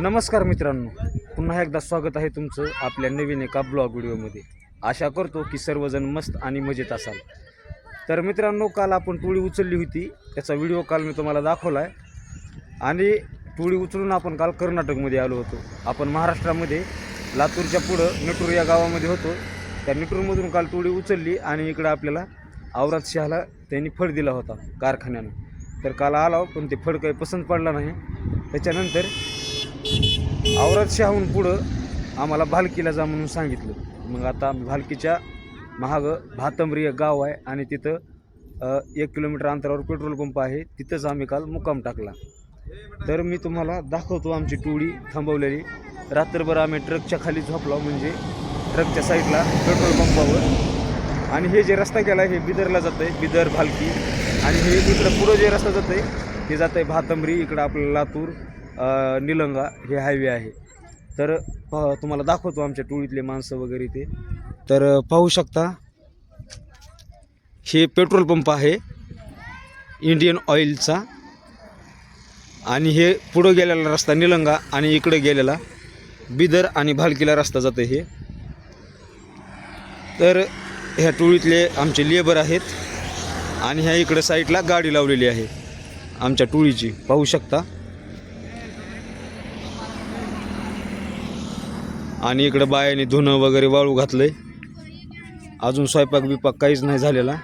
नमस्कार मित्रांनो पुन्हा एकदा स्वागत आहे तुमचं आपल्या नवीन एका ब्लॉग व्हिडिओमध्ये. आशा करतो की सर्वजण मस्त आणि मजेत असाल. तर मित्रांनो काल आपण टोळी उचलली होती त्याचा व्हिडिओ काल मी तुम्हाला दाखवला आहे आणि टोळी उचलून आपण काल कर्नाटकमध्ये आलो होतो. आपण महाराष्ट्रामध्ये लातूरच्या पुढं नेटूर या गावामध्ये होतो. त्या नेटूरमधून काल टोळी उचलली आणि इकडं आपल्याला औरत शहाला त्यांनी फळ दिला होता कारखान्यानं. तर काल आलो पण ते फळ काही पसंत पडला नाही. त्याच्यानंतर औरत शहाहून पुढं आम्हाला भालकीला जा म्हणून सांगितलं. मग आता आम्ही भालकीच्या महाग भातंबरी एक गाव आहे आणि तिथं एक किलोमीटर अंतरावर पेट्रोल पंप आहे. तिथंच आम्ही काल मुक्काम टाकला. तर मी तुम्हाला दाखवतो आमची टोळी थांबवलेली. रात्रभर आम्ही ट्रकच्या खाली झोपलो म्हणजे ट्रकच्या साईडला पेट्रोल पंपावर. आणि हे जे रस्ता गेला हे बिदरला जातं आहे बिदर भालकी. आणि हे दुसरं पुढं जे रस्ता जातं आहे हे जातं आहे भातंबरी इकडं आपलं लातूर निलंगा हे हायवे आहे. तर पा तुम्हाला दाखवतो आमच्या टोळीतले माणसं वगैरे ते. तर पाहू शकता हे पेट्रोल पंप आहे इंडियन ऑइलचा. आणि हे पुढं गेलेला रस्ता निलंगा आणि इकडे गेलेला बिदर आणि भालकीला रस्ता जातं हे. तर ह्या टोळीतले आमचे लेबर आहेत आणि ह्या इकडं साईडला गाडी लावलेली आहे आमच्या टोळीची. पाहू शकता. आणि इकडं बायाने धुणं वगैरे वाळू घातलंय. अजून स्वयंपाक बिपाक काहीच नाही झालेला.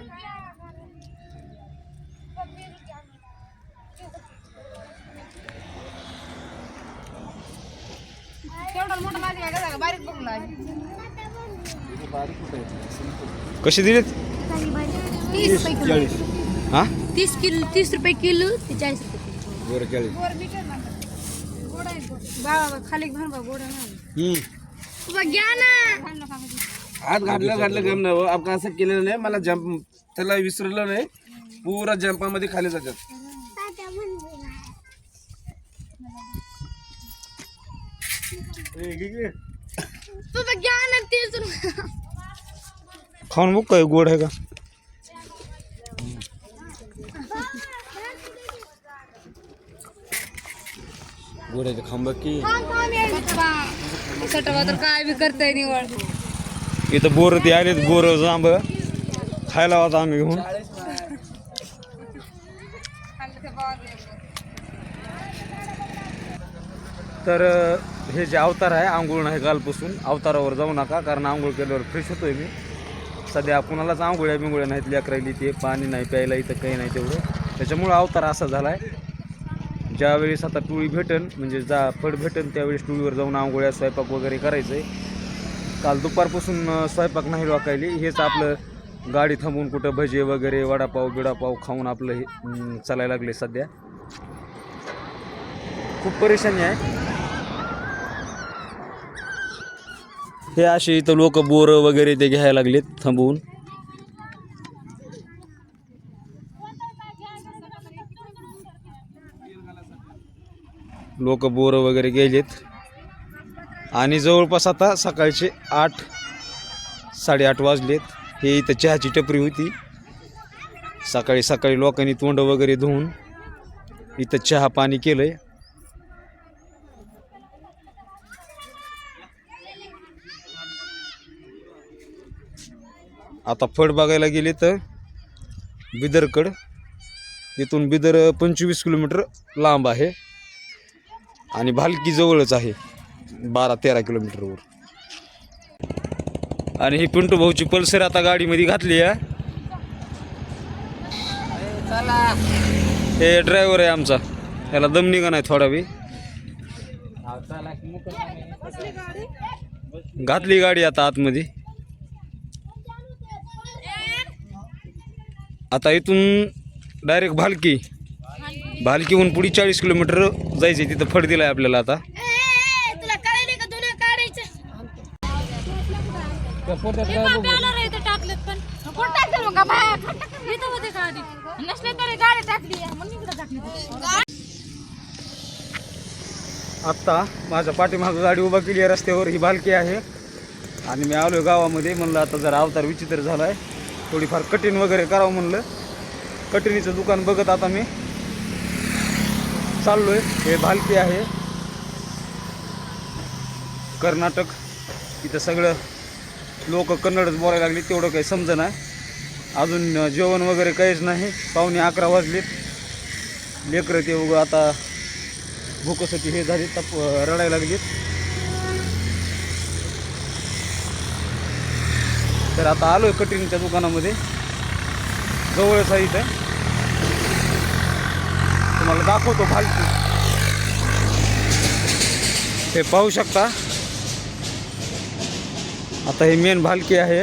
तेवढा मोठा माझी काय का बारीक बघून लागली कसे दिलेत? तीस रुपये किलो. हां? तीस किलो तीस रुपये किलो ते चाळीस रुपये बरं चाळीस. बाबा खाली भर बा गोडा घ्या ना. हात घातलं घातलं गम नाही हो. आपण असं केलेलं नाही. मला जम्प त्याला विसरलं नाही. पुरा जंपामध्ये खाली जातात. घ्या ना रुपये खाऊन बघ काय गोड आहे का. गोड खांब की. सटवा तर काय बी करताय निवड इथं बोर ते आलेत बोर जांब. खायला होता आम्ही घेऊन. तर हे जे अवतार आहे आंघोळ नाही कालपासून. अवतारावर जाऊ नका कारण आंघोळ केल्यावर फ्रेश होतोय मी. सध्या कुणालाच आंघोळ्या बिंगोळ्या नाहीत लेकरायली ते पाणी नाही प्यायला इथं काही नाही तेवढं. त्याच्यामुळं अवतार असा झाला आहे ज्यावेळेस आता टोळी भेटन म्हणजे जा फड भेटन त्यावेळेस टोळीवर जाऊन आंघोळ्या स्वयंपाक वगैरे करायचं आहे काल दुपारपासून स्वयंपाक नाही वाकायली. हेच आपलं गाडी थांबून कुठं भजे वगैरे वडापाव बिडापाव खाऊन आपलं हे चालायला लागले सध्या. खूप परेशानी आहे. हे असे इथं लोक बोरं वगैरे ते घ्यायला लागलेत थांबवून लोक बोरं वगैरे गेलेत. आणि जवळपास आता सकाळचे आठ साडेआठ वाजलेत. हे इथं चहाची टपरी होती. सकाळी सकाळी लोकांनी तोंड वगैरे धुवून इथं चहा पाणी केलंय. आता फळ बघायला गेले तर बिदरकड. इथून बिदर पंचवीस किलोमीटर लांब आहे. आणि भालकी जवळच आहे बारा तेरा किलोमीटरवर आणि ही पिंटू भाऊची पल्सर आता गाडीमध्ये घातली आहे. हे ड्रायव्हर आहे आमचा. याला दम निघा नाही थोडा बी. घातली गाडी आता आतमध्ये. आता इथून डायरेक्ट भालकी. भालकीहून पुढे चाळीस किलोमीटर जायचे तिथं फड दिलाय आपल्याला आता. तुला आत्ता माझ्या पाठीमागं गाडी उभा केली आहे रस्त्यावर ही बालकी आहे. आणि मी आलो गावामध्ये म्हणलं आता जरा अवतार विचित्र झाला आहे थोडीफार कठीण वगैरे करावं म्हणलं. कटिनीचं दुकान बघत आता मी. चाललो आहे हे भालकी आहे. कर्नाटक. इथं सगळं लोक कन्नडच बोलायला लागली तेवढं काही समजं नाही अजून जेवण वगैरे काहीच नाही. पाहुणे अकरा वाजलेत. लेकरं ते उगं आता भूकसाठी हे झाली तप रडायला लागलीत. तर आता आलोय कटिंगच्या दुकानामध्ये. जवळच आहे इथं. तुम्हाला दाखवतो भालकी हे पाहू शकता. आता हे मेन भालकी आहे.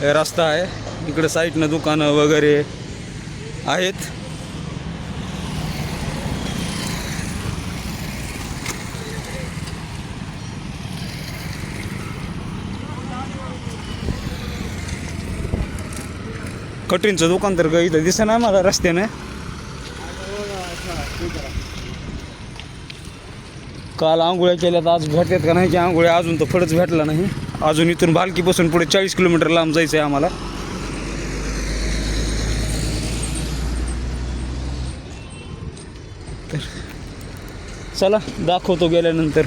हे रस्ता आहे. इकडे साईडनं दुकानं वगैरे आहेत. कटिंगचं दुकान तर इथं दिसत नाही मला रस्त्याने. काल आंघोळ्या केल्यात आज भेटतात का नाही की आंघोळ्या? अजून तर फळच भेटला नाही. अजून इथून भालकीपासून पुढे चाळीस किलोमीटर लांब जायचं आहे आम्हाला. तर चला दाखवतो गेल्यानंतर.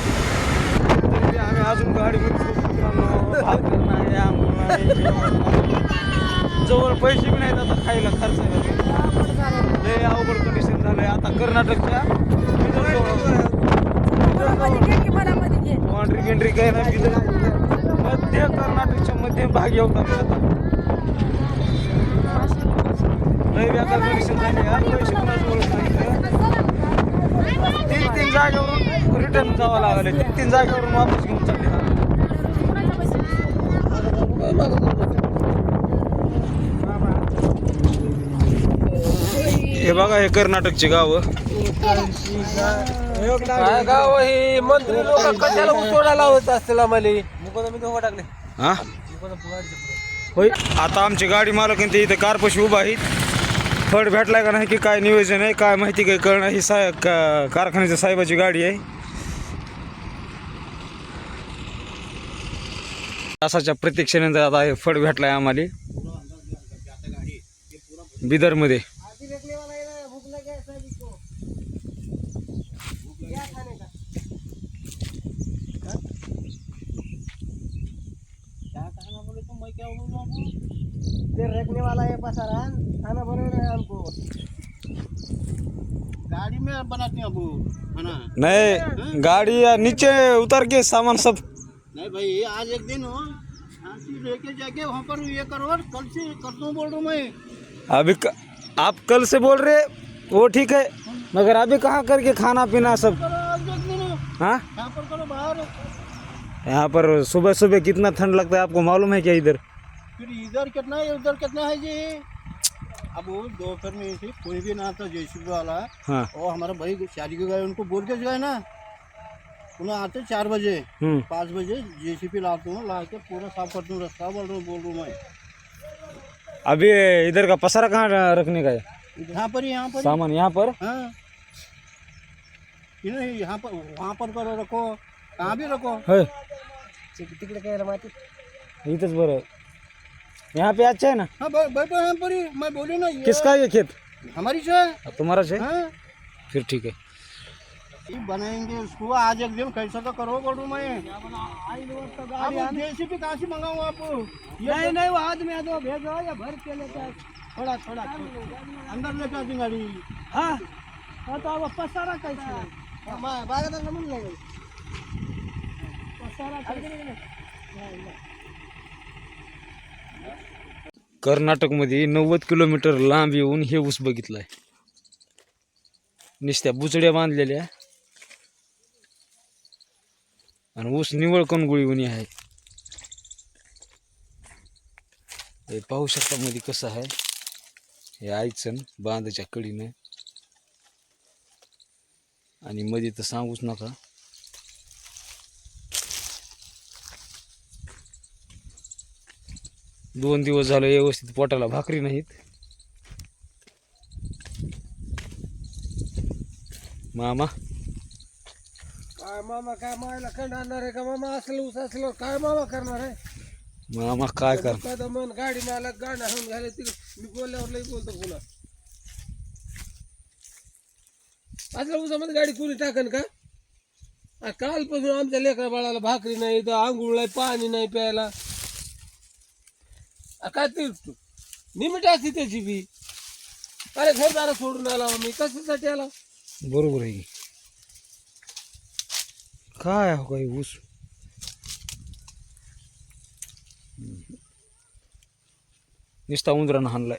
तरी आम्ही अजून गाडीमध्ये खूप मित्रांनो, भाकर नाही, आंघोळ नाही, जेवण नाही. जवळ पैसे बी नाहीत आता खायला खर्च लय अवघड कंडिशन झालंय आता कर्नाटकच्या कॉन्ट्री केंट्री काही नाही बिदर मध्य कर्नाटकच्या मध्य भागी लय बेकार कंडिशन झाली नाही तीन तीन जागेवरून रिटर्न जावं लागले. तीन तीन जागेवरून वापस घेऊन चालले हे बघा हे कर्नाटकची गावं. काय गाव ही? मंत्री लोक कशाला उतोडा लावत असतील आम्हाला? मुकोदा मी टाकले. हा? होय. आता आमची गाडी मालक आणि ते इथे कारपाशी उभा आहेत फड भेटलाय का नाही की काय नियोजन आहे काय माहिती काही कळणार ही साय का कारखान्याच्या साहेबाची गाडी आहे. तासाच्या प्रतीक्षेनंतर आता हे फड भेटलाय आम्हाला. बिदरमध्ये. ते रखने वाला है पसारान खाना बनाना है हमको। गाड़ी में बनाते हैं अबू खाना। नहीं गाड़ी या नीचे उतर के सामान सब। नहीं भाई आज एक दिन हो। लेके जाके वहाँ पर ये करो और कल से कर दूँ बोल रहा हूँ मैं। अभी क, आप कल से बोल रहे वो ठीक है मगर अभी कहाँ करके खाना पीना सब? हाँ। यहाँ पर करो बाहर। यहाँ पर सुबह सुबह कितना ठंड लगता है आपको मालूम है क्या इधर? फिर इधर कितना है उधर कितना है जी? अब वो दोपहर में से कोई भी ना था जेसीबी वाला। हाँ। और हमारा भाई शादी के गए उनको बोल के जो है ना। उन्हें आते चार बजे हम्म। पाँच बजे जेसीपी लाता हूँ ला के पूरा साफ़ करता हूँ रास्ता बोल रहा बोल रहा मैं अभी इधर का पसारा कहाँ रखने का है? यहाँ पर ही यहाँ पर सामान यहाँ पर? हाँ। नहीं यहाँ पर वहाँ पर करो रखो कहाँ भी रखो। है। तिकडे काय माहिती इथंच बरं यहाँ पे अच्छा है ना? हाँ पर ही मैं बोली ना ये किसका है ये खेत? हमारी से है। तुम्हारा है हाँ। फिर ठीक है। ये बनाएंगे उसको आज एक दिन कैसा तो करो बोलूँ मैं। अब जेसीबी कहाँ से मंगाऊँ आप? नहीं नहीं वो आदमी आ दो भेजो या भर के लेके आए। थोड़ा थोड़ा अंदर लेके आती गाड़ी हाँ हाँ तो अब पसारा कैसे? बागा तो नहीं लगे पसारा कैसे? कर्नाटकमध्ये नव्वद किलोमीटर लांब येऊन हे ऊस बघितलाय. नुसत्या बुचड्या बांधलेल्या. आणि ऊस निवळ कणगुळी आहे. हे पाहू शकता मध्ये कसं आहे. हे आयचन बांधाच्या कडीनं आणि मध्ये तर सांगूच नका. दोन दिवस झालं व्यवस्थित पोटाला भाकरी नाहीत. मामा? काय मामा काय मायला कंड आणणार आहे का मामा? असलं ऊस असलं काय मामा करणार आहे? मामा काय कर? मन गाडी मला गाडी हाणून घाले तिकडे. मी बोलल्यावर लई बोलतो पुन्हा. असल्या ऊसामध्ये गाडी कोणी टाकन का? आ, कालपासून आमच्या लेकरा बाळाला भाकरी नाही तर आंघोळ नाही पाणी नाही प्यायला. काय ते निमिट असते त्याची बी? अरे घरदारा सोडून आला हो मी. कशासाठी आला? बरोबर आहे. काय हो काही ऊस? दिसता उंदरानं हाणलाय.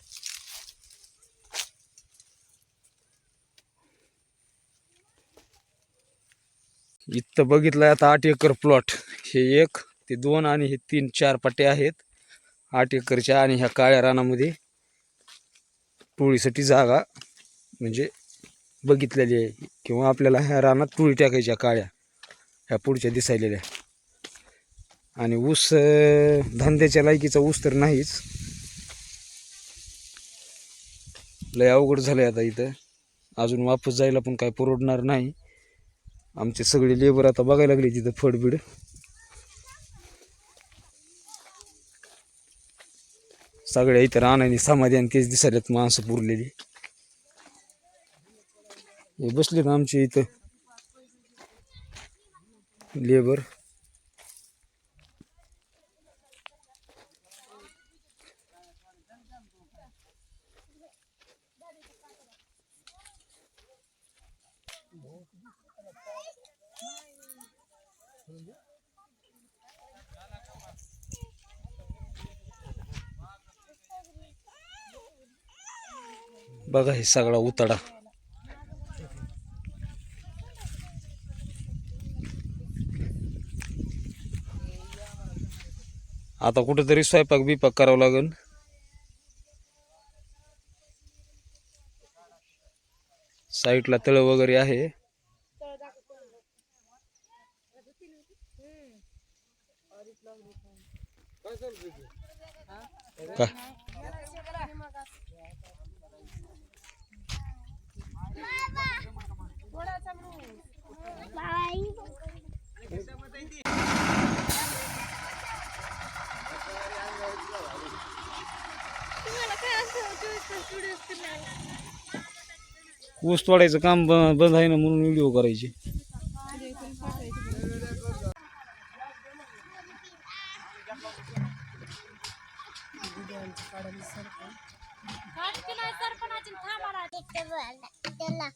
इथं बघितलंय आता आठ एकर प्लॉट हे एक ते दोन आणि हे तीन चार पट्टे आहेत. आठ एकरच्या आणि ह्या काळ्या रानामध्ये टोळीसाठी जागा म्हणजे बघितलेली आहे. किंवा आपल्याला ह्या रानात तुळी टाकायच्या काळ्या ह्या पुढच्या दिसायलेल्या. आणि ऊस धंद्याच्या लायकीचा ऊस तर नाहीच. लय अवघड झालंय आता इथं. अजून वापस जायला पण काय परवडणार नाही. आमचे सगळे लेबर आता बघायला लागले तिथं फडबीड. सगळ्या इथं रानाने समाधी आणि तेच दिसायल्यात माणसं पुरलेली. हे बसले आमचे इथं. लेबर. बघा हे सगळा उतडा. आता कुठेतरी स्वयंपाक बिपाक करावं लागेल. साईडला तळ वगैरे आहे. का तुम्हाला काय असं चोवीस तास व्हिडिओ करणार ऊस तोडायचं काम ब- बंद आहे ना म्हणून व्हिडिओ करायचे. त्याला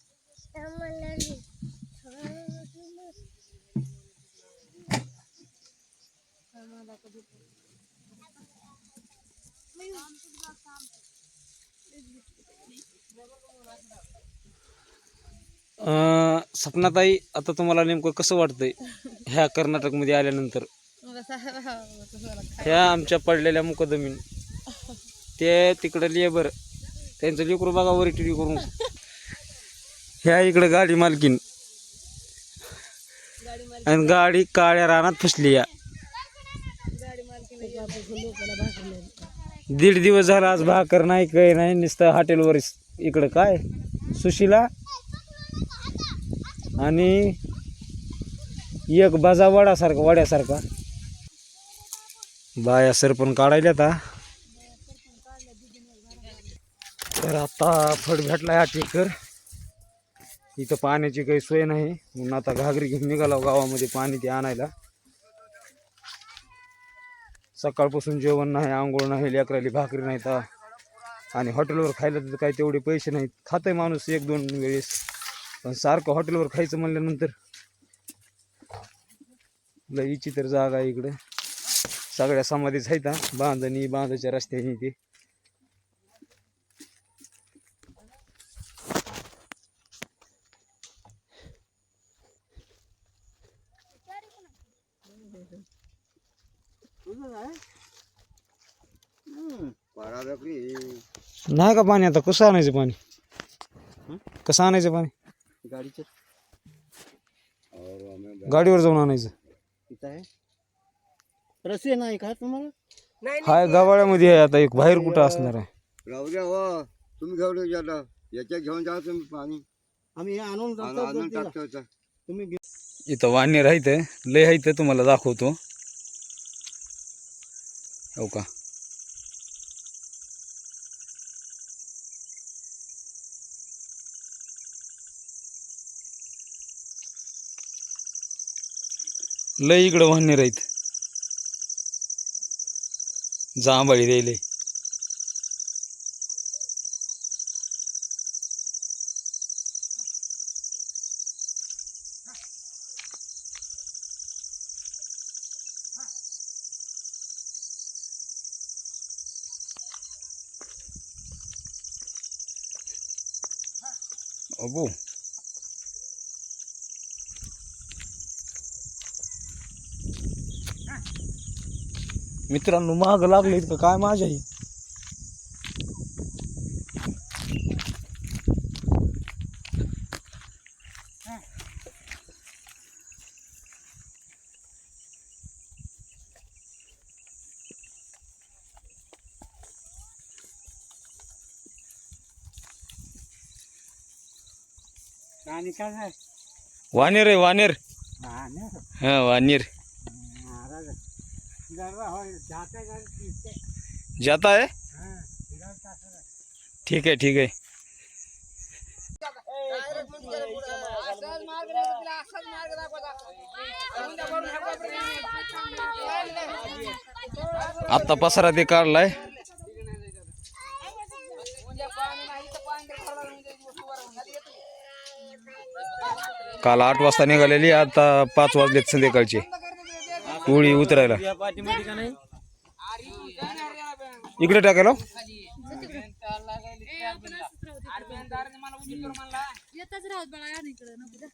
अं, सपनाताई आता तुम्हाला नेमकं कसं वाटतंय ह्या कर्नाटकमध्ये आल्यानंतर? ह्या आमच्या पडलेल्या मुकदमीन. ते तिकडं लेबर त्यांचं लेकरू बघा वर टिडी करून ह्या इकडं गाडी मालकीन. आणि गाडी काळ्या रानात फसली या. दीड दिवस झाला आज भाकर नाही काही नाही नुसतं हॉटेलवर इकडं काय? सुशीला आणि एक बाजा वडासारखा वड्यासारखा. बाया सरपण काढायला आता तर आता फड भेटला आठ एकर. इथं पाण्याची काही सोय नाही. म्हणून आता घागरी घेऊन निघालो गावामध्ये पाणी ते आणायला. सकाळपासून जेवण नाही आंघोळ नाही लेकराली भाकरी नाही तर आणि हॉटेलवर खायला तर काही तेवढे पैसे नाहीत. आहे माणूस एक दोन वेळेस. पण सारखं हॉटेलवर खायचं म्हणल्यानंतर लईची तर जागा आहे इकडं. सगळ्या समाधीच आहेत बांधणी बांधाच्या रस्त्याने ते. नाही का पाणी आता? कसं आणायचं पाणी? कसं आणायचं पाणी? गाडीचे. गाडीवर जाऊन आणायचं. इथं आहे. रस्सी नाही का तुम्हाला? हाय गवाळ्यामध्ये आहे आता एक. बाहेर कुठं असणार आहे? राहू द्या हो. तुम्ही घेऊन जाता. याच्यात घेऊन जा तुम्ही पाणी. आम्ही हे आणून जातो तर तिला. तुम्ही इथं वानेर आहेत लय आहेत तुम्हाला दाखवतो. हो का? लय इकडं वानेर आहेत जांभळी द्यायले. अबो. मित्रांनो माग लागले का काय माझ्या? वानेर आहे वानेर? हा, वानेर. जाते हा. ठीक आहे ठीक आहे आता पसारा ते काढलाय काल आठ वाजता निघालेली आता पाच वाजलेत संध्याकाळचे. टोळी उतरायला. इकडे टाकायला हो. येतच राहत बाळा इकडे